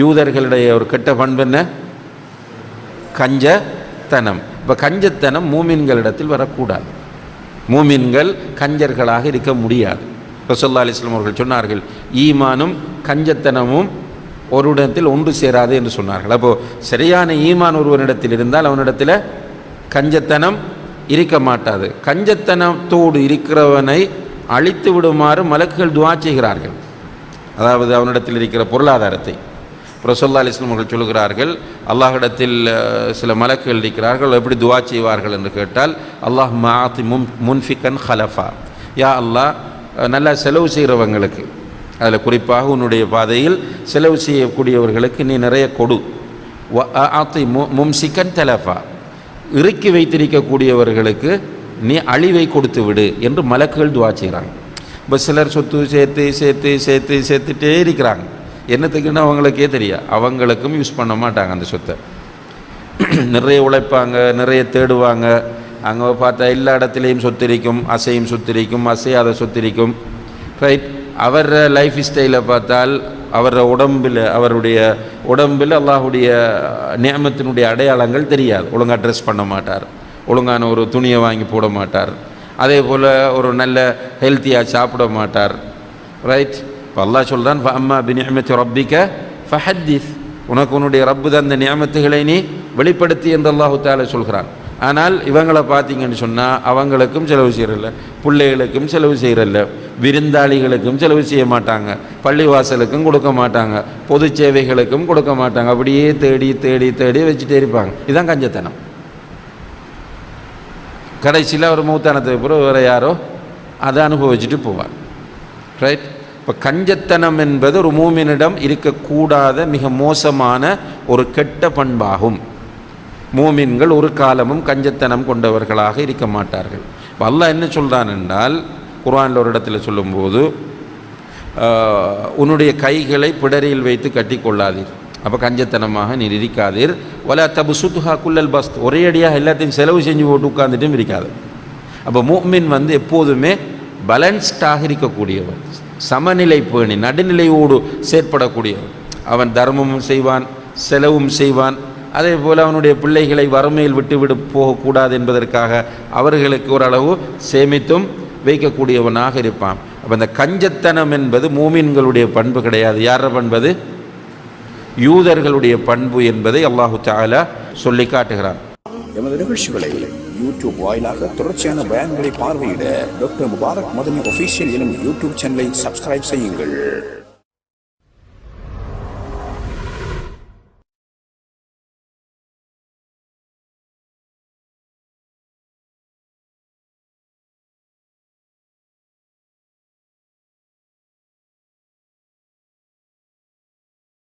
யூதர்களுடைய ஒரு கெட்ட பண்பு என்ன? கஞ்சத்தனம். இப்போ கஞ்சத்தனம் மூமின்களிடத்தில் வரக்கூடாது. மூமின்கள் கஞ்சர்களாக இருக்க முடியாது. ரசோல்லா அலிஸ்லாம் அவர்கள் சொன்னார்கள் ஈமானும் கஞ்சத்தனமும் ஒரு இடத்தில் ஒன்று சேராது என்று சொன்னார்கள். அப்போது சரியான ஈமான் ஒருவனிடத்தில் இருந்தால் அவனிடத்தில் கஞ்சத்தனம் இருக்க மாட்டாது. கஞ்சத்தனத்தோடு இருக்கிறவனை அழித்து விடுமாறு மலக்குகள் துவா செய்கிறார்கள். அதாவது அவனிடத்தில் இருக்கிற பொருளாதாரத்தை. ரசோல்லா அலிஸ்லம் அவர்கள் சொல்கிறார்கள் அல்லாஹிடத்தில் சில மலக்குகள் இருக்கிறார்கள் எப்படி துவா செய்வார்கள்? என்று கேட்டால் அல்லாஹ் மாத்தி முன் முன்ஃபிகன் ஹலஃபா. யா அல்லாஹ் நல்லா செலவு செய்கிறவங்களுக்கு அதில் குறிப்பாக உன்னுடைய பாதையில் செலவு செய்யக்கூடியவர்களுக்கு நீ நிறைய கொடு. ஆத்தி மு மும்சிக்கன் தலஃபா. இறுக்கி வைத்திருக்கக்கூடியவர்களுக்கு நீ அழிவை கொடுத்து விடு என்று மலக்குகள் துவா செய்கிறாங்க. இப்போ சிலர் சொத்து சேர்த்து சேர்த்து சேர்த்து சேர்த்துட்டே இருக்கிறாங்க. என்னத்துக்குன்னு அவங்களுக்கே தெரியும் அவங்களுக்கும் யூஸ் பண்ண மாட்டாங்க அந்த சொத்தை. நிறைய உழைப்பாங்க நிறைய தேடுவாங்க. அங்கே பார்த்தா எல்லா இடத்துலையும் சொத்திரிக்கும் அசையும் சொத்திரிக்கும் அசையாத சொத்திரிக்கும். ரைட் அவர் லைஃப் ஸ்டைலை பார்த்தால் அவர் உடம்பில் அவருடைய உடம்பில் அல்லாஹுடைய நியமத்தினுடைய அடையாளங்கள் தெரியாது. ஒழுங்காக ட்ரெஸ் பண்ண மாட்டார். ஒழுங்கான ஒரு துணியை வாங்கி போட மாட்டார். அதே போல் ஒரு நல்ல ஹெல்த்தியாக சாப்பிட மாட்டார். ரைட் இப்போ அல்லாஹ் சொல்கிறான் அம்மா பினியமத்து ரப்பிக்க ஃபஹத்தீஸ். உனக்கு உன்னுடைய ரப்பு தந்த நியமத்துகளை நீ வெளிப்படுத்தி என்று அல்லாஹு தாலா சொல்கிறான். ஆனால் இவங்களை பார்த்தீங்கன்னு சொன்னால் அவங்களுக்கும் செலவு செய்கிறல்ல பிள்ளைகளுக்கும் செலவு செய்கிறல்ல விருந்தாளிகளுக்கும் செலவு செய்ய மாட்டாங்க பள்ளிவாசலுக்கும் கொடுக்க மாட்டாங்க பொது சேவைகளுக்கும் கொடுக்க மாட்டாங்க அப்படியே தேடி தேடி தேடி வச்சுட்டே இருப்பாங்க. இதுதான் கஞ்சத்தனம். கடைசியில் அவர் மூத்தானத்துக்கு பிறகு வேறு யாரோ அதை அனுபவிச்சுட்டு போவார். ரைட் இப்போ கஞ்சத்தனம் என்பது ஒரு மூமினிடம் இருக்கக்கூடாத மிக மோசமான ஒரு கெட்ட பண்பாகும். மூமின்கள் ஒரு காலமும் கஞ்சத்தனம் கொண்டவர்களாக இருக்க மாட்டார்கள். இப்போ அல்லாஹ் என்ன சொல்கிறான் என்றால் குர்ஆனில் ஒரு இடத்துல சொல்லும்போது உன்னுடைய கைகளை பிடரியில் வைத்து கட்டி கொள்ளாதீர் அப்போ கஞ்சத்தனமாக நீர் இருக்காதீர். ஒலா தபு சுத்துஹா குல்லல் பஸ்த். ஒரே அடியாக எல்லாத்தையும் செலவு செஞ்சு போட்டு உட்காந்துட்டும் இருக்காது. அப்போ மூமின் வந்து எப்போதுமே பேலன்ஸ்டாக இருக்கக்கூடியவர். சமநிலை பேணி நடுநிலையோடு செயற்படக்கூடியவன். அவன் தர்மமும் செய்வான் செலவும் செய்வான். அதே போல் அவனுடைய பிள்ளைகளை வறுமையில் விட்டுவிடு போகக்கூடாது என்பதற்காக அவர்களுக்கு ஓரளவு சேமித்தும் வைக்கக்கூடியவனாக இருப்பான். அப்போ இந்த கஞ்சத்தனம் என்பது மூமின்களுடைய பண்பு கிடையாது. யார பண்பது? யூதர்களுடைய பண்பு என்பதை அல்லாஹு தாலா சொல்லி காட்டுகிறான். எமது நிகழ்ச்சிகளை யூடியூப் வாயிலாக தொடர்ச்சியான பயான்களை பார்வையிட டாக்டர் முபாரக் மதனி ஒஃபீஷியல் எனும் யூடியூப் சேனலை சப்ஸ்கிரைப் செய்யுங்கள்.